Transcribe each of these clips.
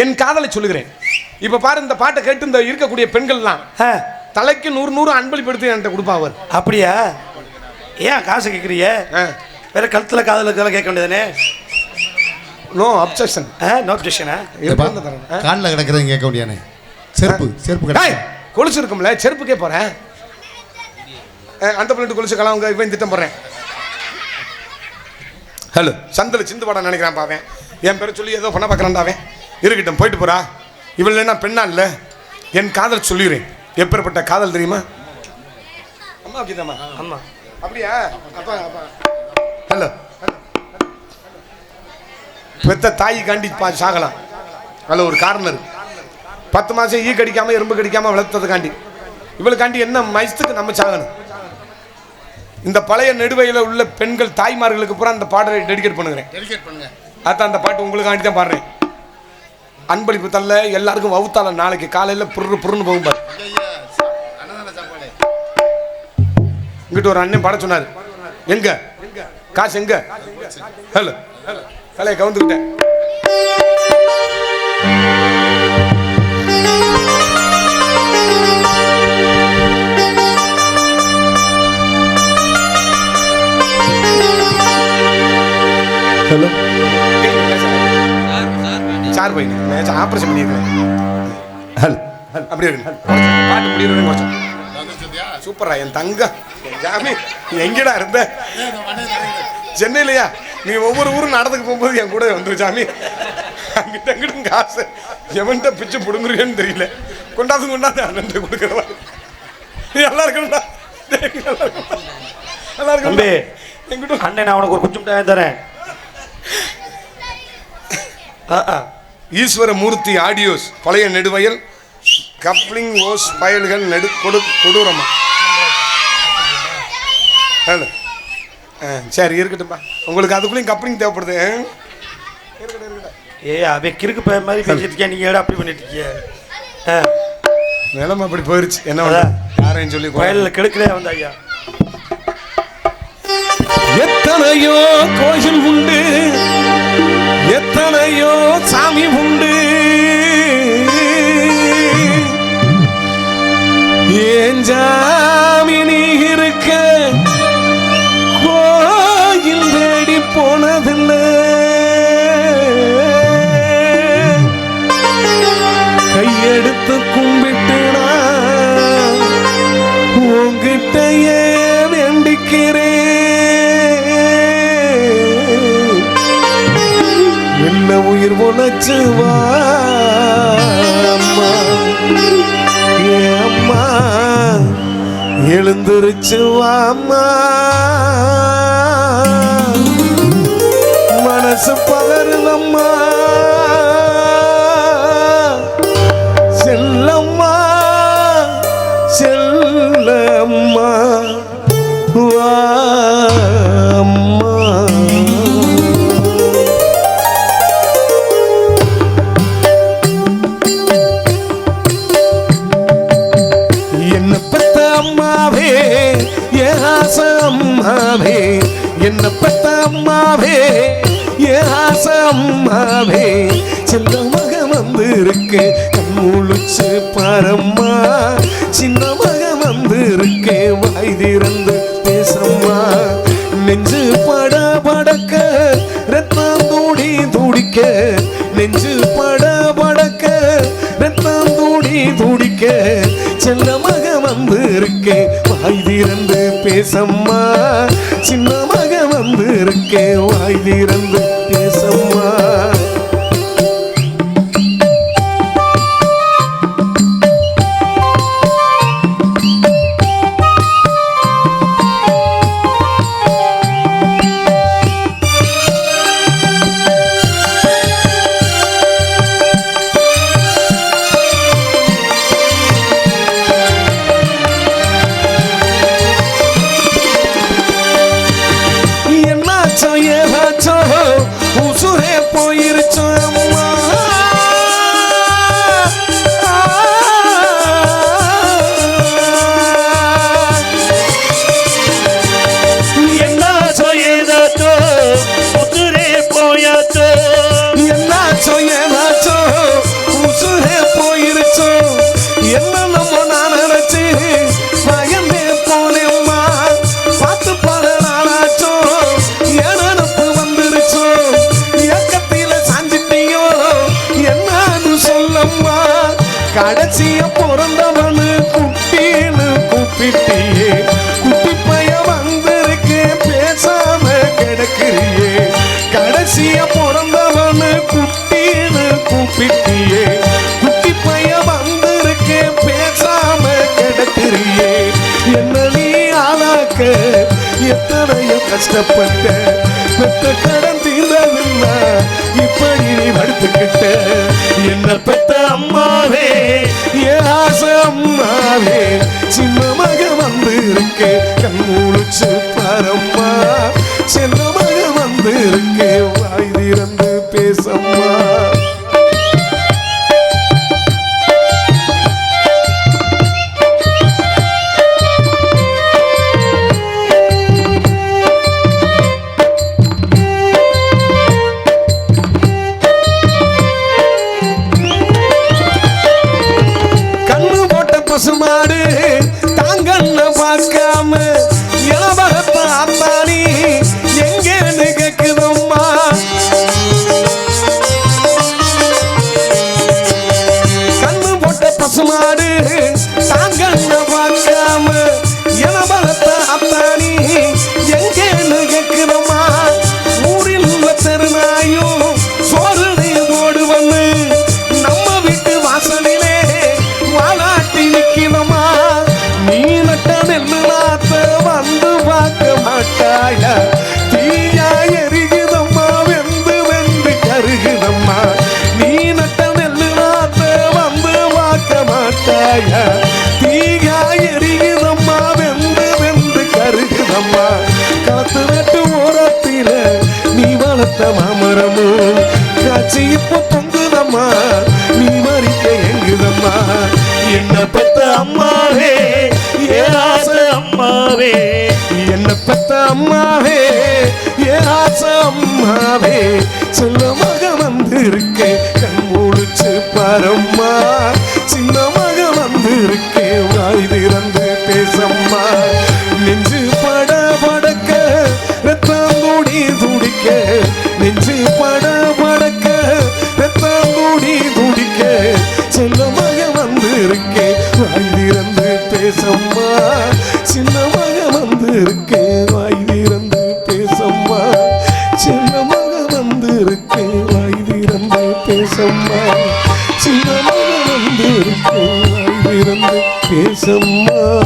என் காதலை சொல்லுகிறேன். இப்ப பாரு இந்த பாட்டை கேட்டு இந்த இருக்கக்கூடிய பெண்கள்லாம் ஆ, தலைக்கு நூறு நூறு அன்பளிப்படுத்தி என்கிட்ட கொடுப்பா அவர். அப்படியா? ஏன் காசு கேட்குறீங்க ஆ. வேற கழுத்தில் காதில் இதெல்லாம் கேட்க வேண்டியதானே நோ அப்செக்ஷன் ஆ நோட்டிஃபிகேஷனா காலில் கிடக்கிறதுங்க கேட்க முடியானே செருப்பு செருப்பு கிடக்கு. கொலுசு இருக்கும்ல செருப்புக்கே போறேன் அஹ், அந்த பிள்ளைட்டு கொலுசு கலாம் இவன் திட்டம் போடுறேன். ஹலோ சந்தில சிந்து படம் நினைக்கிறான் பாவேன் என் பேரை சொல்லி ஏதோ பண்ண பார்க்கறான்டாவே இருக்கட்டும் போயிட்டு போறா. இவள் என்ன பெண்ணா இல்ல. என் காதல் சொல்லிடுறேன் எப்பேற்பட்ட காதல் தெரியுமா? அம்மா ஓகேதாம்மா ஆமாம் அப்படியா? அப்பா அப்பா. ஹலோ பெத்த தாய் காண்டி பா சாகலாம். அதில் ஒரு காரணம் இருக்கு. பத்து மாதம் ஈ கடிக்காம எறும்பு கடிக்காம வளர்த்ததுக்காண்டி இவளுக்காண்டி என்ன மயத்துக்கு நம்ம சாகணும்? இந்த பழைய நெடுவையில் உள்ள பெண்கள் தாய்மார்களுக்கு பூரா அந்த பாடலை டெடிகேட் பண்ணுகிறேன். அதான் அந்த பாட்டு உங்களுக்காண்டி தான் பாடுறேன். அன்பளிப்பு தள்ள எல்லாருக்கும் வவுத்தால நாளைக்கு காலையில் புரு புருன்னு போகும் பாரு. இங்கிட்ட ஒரு அண்ணன் பாட சொன்னார். எங்க? காசு எங்க? ஹலோ. தலையை கவுந்துக்கிட்டேன். சார் பையன் ஆப்ரேஷன் பண்ணியிருக்கேன். ஹலோ. அப்படியே இருக்கு. பாட்டு கொஞ்சம். சூப்பரா என் தங்கம் ஜாமி எங்கடா இருந்த? சென்னையிலயா? நீ ஒவ்வொரு ஊரும் நடந்துக்கு போகும்போது என் கூட வந்துரு சாமி அங்கிட்ட அங்கிட்ட காசு. எவன்கிட்ட பிச்சு பிடுங்குறியன்னு தெரியல. கொண்டாந்து கொண்டாந்து அண்ணன் கொடுக்குறவா நீ நல்லா நீ நல்லா தம்பி எங்கிட்ட அண்ணன் நான் உனக்கு ஒரு குச்சி மிட்டாய் தரேன். ஆ ஆ. ஈஸ்வர மூர்த்தி ஆடியோஸ் பழைய நெடுவயல் கப்ளிங் ஓஸ் பயல்கள் நெடு கொடு கொடூரமா? ஹலோ ஆ சரி இருக்கட்டும்ப்பா. உங்களுக்கு அதுக்குள்ளேயும் கப்ளிங் தேவைப்படுது? ஏ அவன் கிறுக்கு பையன் மாதிரி பேசிட்டு இருக்கேன். நீங்க ஏடா அப்படி பண்ணிட்டு இருக்கீங்க? ஆ, நிலைமை அப்படி போயிருச்சு. என்ன யாரையும் சொல்லி கோயில் வயலில் கெடுக்கலே வந்த ஐயா? எத்தனையோ கோயில் உண்டு. எத்தனையோ சாமி உண்டு. ஏஞ்சா உயிர் உனச்சு எழுந்திருச்சு வாம்மா. மனசு பதறுதம்மா செல்லம்மா செல்லம்மா. வா. அம்மாவே என் ஆசை அம்மாவே சின்ன மக வந்து இருக்கு பாரம்மா. சின்ன மக வந்து வாய் திறந்து பேசம்மா. நெஞ்சு பட படக்க ரத்தம் தூடி துடிக்க. நெஞ்சு பட படக்க ரத்தம் தூடி துடிக்க. செல்ல மக வந்து வாய் திறந்து பேசம்மா. சின்ன மக இருக்கே வாய் திறந்து கஷ்டப்பட்ட பெத்த கடன் தீர்ந்ததில்ல இப்படி நீ படுத்துக்கிட்ட என்ன பெத்த அம்மாவே என் ஆசை அம்மாவே சின்ன மக வந்து இருக்கே கண் முழிச்சு பாரம்மா. சின்ன மக வந்து இருக்கே வாய் திறந்து பேசம்மா. நாடு ஏன் அம்மாவே சொல்ல மக வந்து கண் முடிச்சு பரம்மா. பேசம்மா. சின்ன மக வந்து பேசம்மா.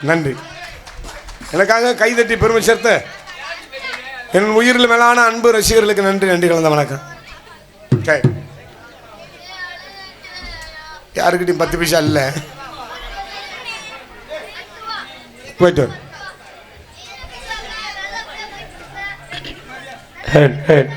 நன்றி. எனக்காக கைதட்டி பெருமை சேர்த்த என் உயிரில் மேலான அன்பு ரசிகர்களுக்கு நன்றி நன்றி கலந்த வணக்கம். சரி. யாருக்கிட்டையும் பத்து பைசா இல்லை. போயிட்டு வரும் ஹெட் ஹெட்